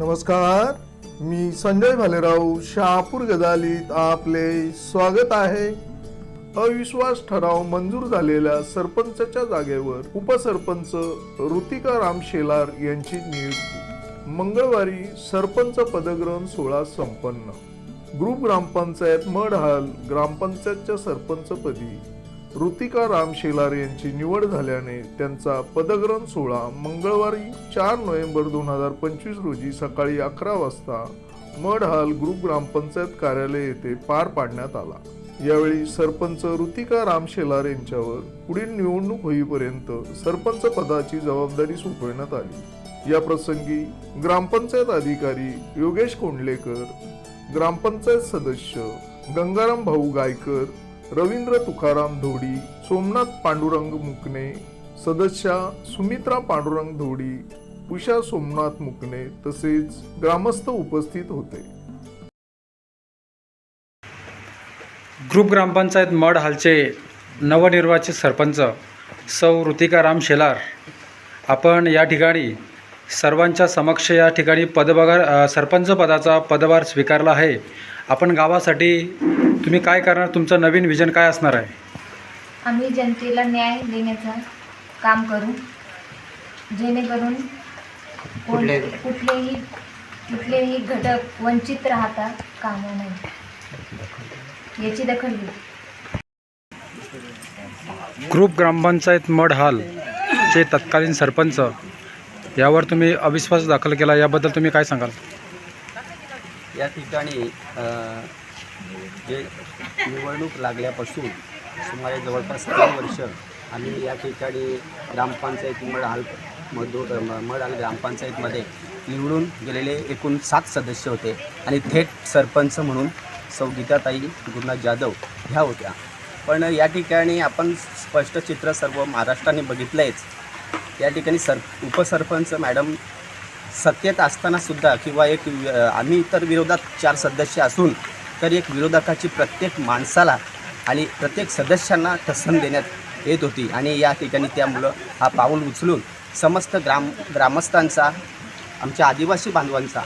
नमस्कार मी संजय भालेराव शहापूर गदालीत आपले स्वागत आहे. अविश्वास ठराव मंजूर झालेल्या सरपंचच्या जागेवर उपसरपंच ऋतिका राम शेलार यांची नियुक्ती. मंगळवारी सरपंच पदग्रहण सोहळा संपन्न. ग्रुप ग्रामपंचायत मडहाल ग्रामपंचायतच्या सरपंचपदी ऋतिका राम शेलार यांची निवड झाल्याने त्यांचा पदग्रहण सोहळा मंगळवारी चार नोव्हेंबर दोन हजार पंचवीस रोजी सकाळी अकरा वाजता मडहाल ग्रुप ग्रामपंचायत कार्यालय येथे पार पाडण्यात आला. यावेळी सरपंच ऋतिका राम शेलार यांच्यावर पुढील निवडणूक होईपर्यंत सरपंच पदाची जबाबदारी सोपवण्यात आली. या प्रसंगी ग्रामपंचायत अधिकारी योगेश कोंडलेकर ग्रामपंचायत सदस्य गंगाराम भाऊ गायकर रवींद्र तुकाराम धोडी सोमनाथ पांडुरंग मुकणे सदस्या सुमित्रा पांडुरंग धोडी उषा सोमनाथ मुकणे तसेच ग्रामस्थ उपस्थित होते. ग्रुप ग्रामपंचायत मड हालचे नवनिर्वाचित सरपंच सौ ऋतिका राम शेलार. आपण या ठिकाणी सर्वांच्या समक्ष या ठिकाणी पदभार सरपंच पदाचा पदभार स्वीकारला आहे. आपण गावासाठी तुम्ही काय करणार? तुमचं नवीन विजन काय असणार आहे? आम्ही जनतेला न्याय देण्याचं काम करू. जेणेकरून कोण कुठलेही कुठलेही घटक वंचित राहता कामा नये. याची दखल घेऊ ग्रुप ग्रामपंचायत मड हाल चे तत्कालीन सरपंच यावर तुम्ही अविश्वास दाखल केला याबद्दल तुम्ही काय सांगाल? या ठिकाणी अ, जे निवडणूक लागल्यापासून सुमारे जवळपास तीन वर्ष आम्ही या ठिकाणी ग्रामपंचायत मडाल मधू मडाल ग्रामपंचायतमध्ये निवडून गेलेले एकूण सात सदस्य होते आणि थेट सरपंच म्हणून सौ गीताताई गुरुनाथ जाधव ह्या होत्या. पण या ठिकाणी आपण स्पष्ट चित्र सर्व महाराष्ट्राने बघितलं या ठिकाणी सर उपसरपंच मॅडम सत्तेत असतानासुद्धा किंवा एक वि- आम्ही इतर विरोधात चार सदस्य असून तर एक विरोधकाची प्रत्येक माणसाला आणि प्रत्येक सदस्यांना तसन देण्यात येत होती. आणि या ठिकाणी त्या मुलं हा पाऊल उचलून समस्त ग्राम ग्रामस्थांचा आमच्या आदिवासी बांधवांचा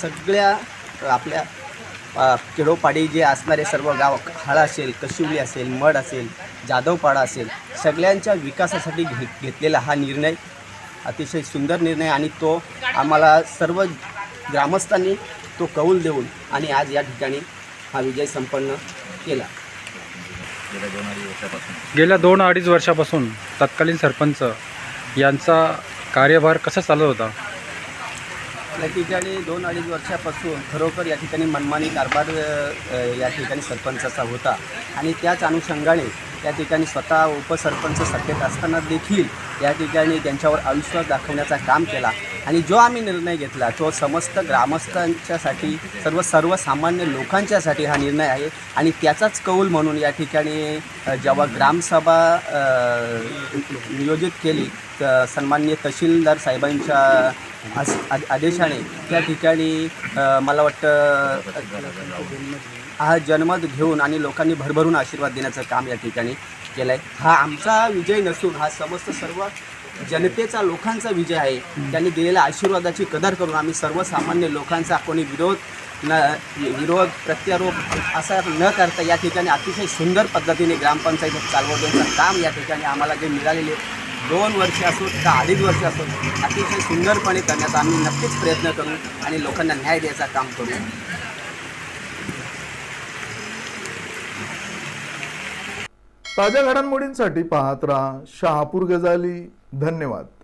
सगळ्या आपल्या अ, खेडोपाडी जे असणारे सर्व गाव हाळा असेल कशिवली असेल मड असेल जाधवपाडा असेल सगळ्यांच्या विकासासाठी घे घेतलेला हा निर्णय अतिशय सुंदर निर्णय आणि तो आम्हाला सर्व ग्रामस्थांनी तो कौल देऊन आणि आज या ठिकाणी हा विजय संपन्न केला. गेल्या दोन अडीच वर्षापासून तत्कालीन सरपंच यांचा कार्यभार कसा चालत होता? या ठिकाणी दोन अडीच वर्षापासून खरोखर या ठिकाणी मनमानी कारभार अ, या ठिकाणी सरपंचाचा होता. आणि त्याच अनुषंगाने या ठिकाणी स्वतः उपसरपंच सत्तेत असताना देखील या ठिकाणी त्यांच्यावर अविश्वास दाखवण्याचा काम केला. आणि जो आम्ही निर्णय घेतला तो समस्त ग्रामस्थांच्यासाठी सर्व सर्वसामान्य लोकांच्यासाठी हा निर्णय आहे. आणि त्याचाच कौल म्हणून या ठिकाणी जेव्हा ग्रामसभा नियोजित केली तर सन्माननीय तहसीलदार साहेबांच्या आदेशाने त्या ठिकाणी मला वाटतं हा जनमत घेऊन आणि लोकांनी भरभरून आशीर्वाद देण्याचं काम या ठिकाणी केलं आहे हा आमचा विजय नसून हा समस्त सर्व जनतेचा लोकांचा विजय आहे. त्यांनी दिलेल्या आशीर्वादाची कदर करून आम्ही सर्वसामान्य लोकांचा कोणी विरोध न विरोध प्रत्यारोप असा न करता या ठिकाणी अतिशय सुंदर पद्धतीने ग्रामपंचायत चालवण्याचं काम या ठिकाणी आम्हाला जे मिळालेले दोन वर्ष असो का अडीच वर्ष असो अतिशय सुंदरपणे करण्याचा आम्ही नक्कीच प्रयत्न करू आणि लोकांना न्याय द्यायचं काम करू. ताज्या घडामोडींसाठी पाहत राहा शहापूर गजाली. धन्यवाद.